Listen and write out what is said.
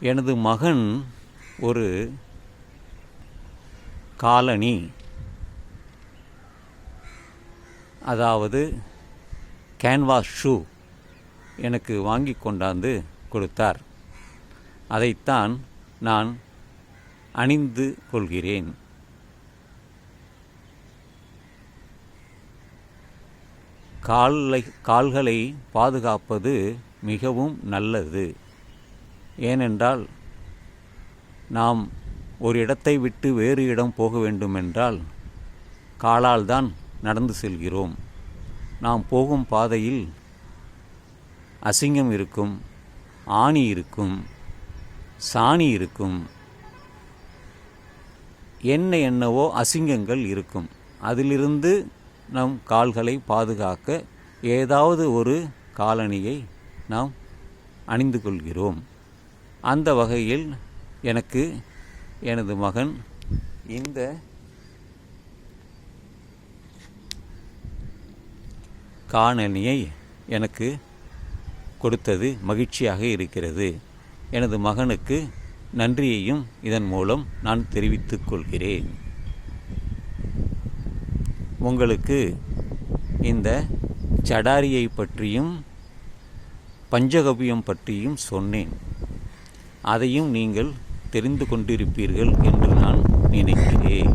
எனது மகன் ஒரு காலனி. அதாவது கேன்வாஸ் ஷூ எனக்கு வாங்கி கொண்டாந்து கொடுத்தார். அதைத்தான் நான் அணிந்து கொள்கிறேன். காலை கால்களை பாதுகாப்பது மிகவும் நல்லது. ஏனென்றால் நாம் ஒரு இடத்தை விட்டு வேறு இடம் போக வேண்டுமென்றால் காலால் தான் நடந்து செல்கிறோம். நாம் போகும் பாதையில் அசிங்கம் இருக்கும் ஆணி இருக்கும் சாணி இருக்கும் என்ன என்னவோ அசிங்கங்கள் இருக்கும். அதிலிருந்து நம் கால்களை பாதுகாக்க ஏதாவது ஒரு காலணியை நாம் அணிந்து கொள்கிறோம். அந்த வகையில் எனக்கு எனது மகன் இந்த காணனியை எனக்கு கொடுத்தது மகிழ்ச்சியாக இருக்கிறது. எனது மகனுக்கு நன்றியையும் இதன் மூலம் நான் தெரிவித்துக் கொள்கிறேன். உங்களுக்கு இந்த சடாரியை பற்றியும் பஞ்சகவியம் பற்றியும் சொன்னேன். அதையும் நீங்கள் தெரிந்து கொண்டிருப்பீர்கள் என்று நான் நினைக்கிறேன்.